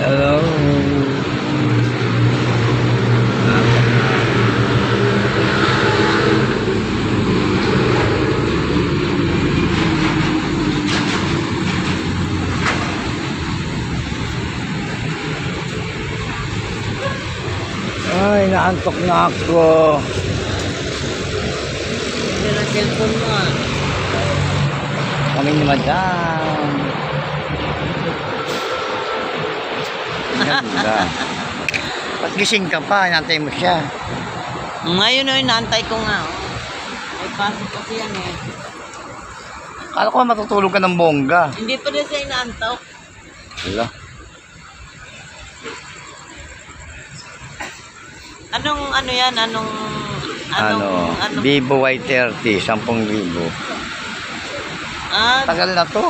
Hello. Ay, naantok na ako. Hindi na cellphone mo ah. Kami ni Madam. Ganda. Ba't gising ka pa? Nantay mo siya. Ngayon o, inaantay ko nga. oh. May pasok kasi yan eh. Kala ko matutulog ka ng bongga. Hindi pa rin siya inaantok. Wala. Anong ano yan? Anong... Ano, Anong... Vivo Y30, 10,000. Ah, Tagal na to.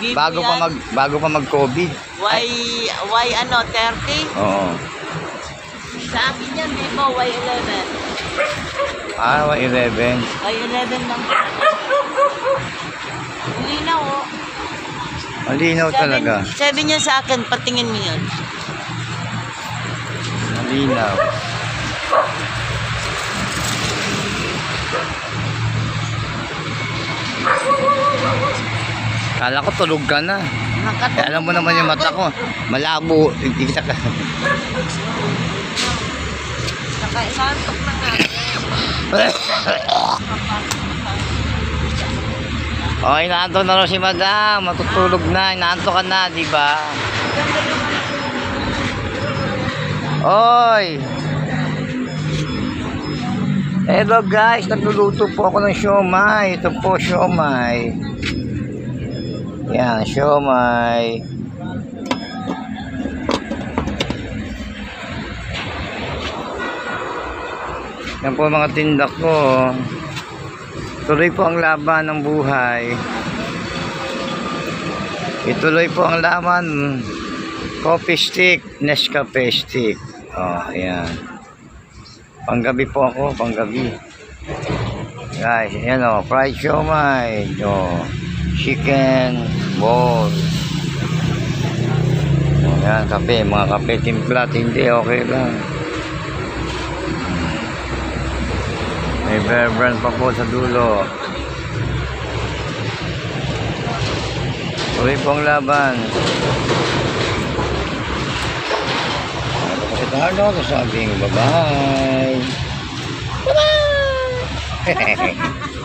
Vivo Bago pa mag bago pa mag-COVID. Y... Y ano? 30? Oo. Sa akin yan, Vivo Y11. Ah, Y11. Y11 lang. Hindi na oh. Malinaw talaga. Sabi niya sa akin, patingin mo yun. Malinaw. Kala ko tulog ka na. Eh, Nakatulog alam mo naman yung mata ko. Malabo. Hindi kita ka. Na nga. okay, naantok na raw si madam. Matutulog na. Naantok ka na, di ba? Oy! Hello guys, nagluluto po ako ng siomay. Ito po siomay. Yan, siomay. Yan po mga tinda ko. Tuloy po ang laban ng buhay. Ituloy po ang laman. Coffee stick, Nescafe stick. Oh, ayan. Panggabi po ako, panggabi. Guys, ayan o, fried siomay. O, chicken ball. Ayan, kape, mga kape timpla, hindi, okay lang. May bear brand pa po sa dulo. Tuloy po ang laban. Ito ano ako sabing bye-bye. Bye-bye!